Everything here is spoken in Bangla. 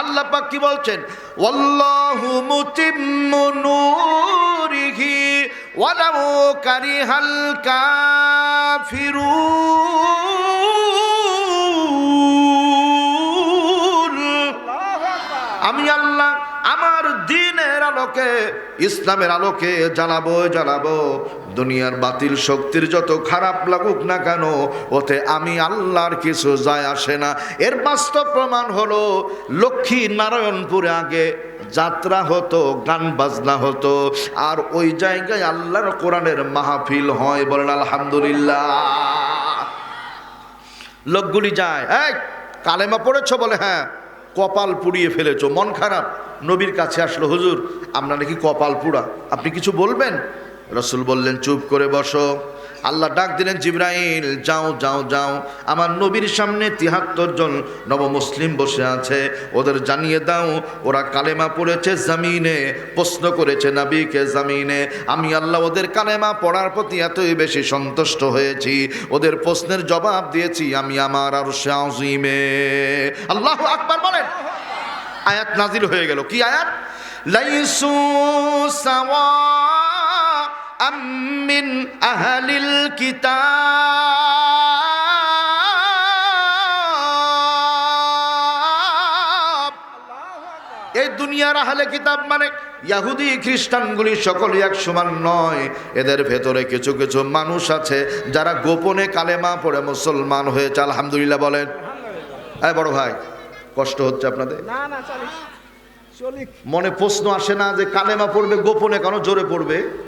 আল্লাহ পাক কি বলছেন? ওয়াল্লাহু মুতিম্মু নূরিহি ওয়ালাউ কারিহাল কাফিরুন। আমি আল্লাহ আমার দিনের আলোকে, ইসলামের আলোকে জানাব জানাব, দুনিয়ার বাতিল শক্তির যত খারাপ লাগুক না কেন, ওতে আমি আল্লাহর কিছু যায় আসে না। এর বাস্তব প্রমাণ হলো, লক্ষ্মী নারায়ণপুরে আগে যাত্রা হতো, গান বাজনা হতো, আর ওই জায়গায় আল্লাহর কোরআনের মাহফিল হয় বলেন আলহামদুলিল্লাহ। লোকগুলি যায়, এই, কালেমা পড়েছ বলে হ্যাঁ কপাল পুড়িয়ে ফেলেছ, মন খারাপ। নবীর কাছে আসলো, হুজুর, আমরা নাকি কপাল পুড়া। আপনি কিছু বলবেন? রসুল বললেন, চুপ করে বসো। আল্লাহ ডাক দিলেন, জিব্রাইল, যাও যাও যাও। আমার নবীর সামনে তিহাত্তর জন নবমুসলিম বসে আছে। ওদের জানিয়ে দাও, ওরা কালেমা পড়েছে জামিনে, প্রশ্ন করেছে নাবিকে জামিনে। আমি আল্লাহ ওদের কালেমা পড়ার প্রতি এতই বেশি সন্তুষ্ট হয়েছি। ওদের প্রশ্নের জবাব দিয়েছি আমি আমার আর শাহিমে আল্লাহ আকবার বলেন। আয়াত নাজিল হয়ে গেল। কি আয়াত? লাইসু সাওয়া মিন আহলিল কিতাব। এই দুনিয়ার আহলে কিতাব মানে ইয়াহুদি খ্রিস্টানগুলি সকলে এক সমান নয়। এদের ভেতরে কিছু কিছু মানুষ আছে যারা গোপনে কালেমা পড়ে মুসলমান হয়েছে। আলহামদুলিল্লাহ বলেন। হ্যাঁ বড় ভাই কষ্ট হচ্ছে আপনাদের? মনে প্রশ্ন আসে না যে কালেমা পড়বে গোপনে কেন জোরে পড়বে?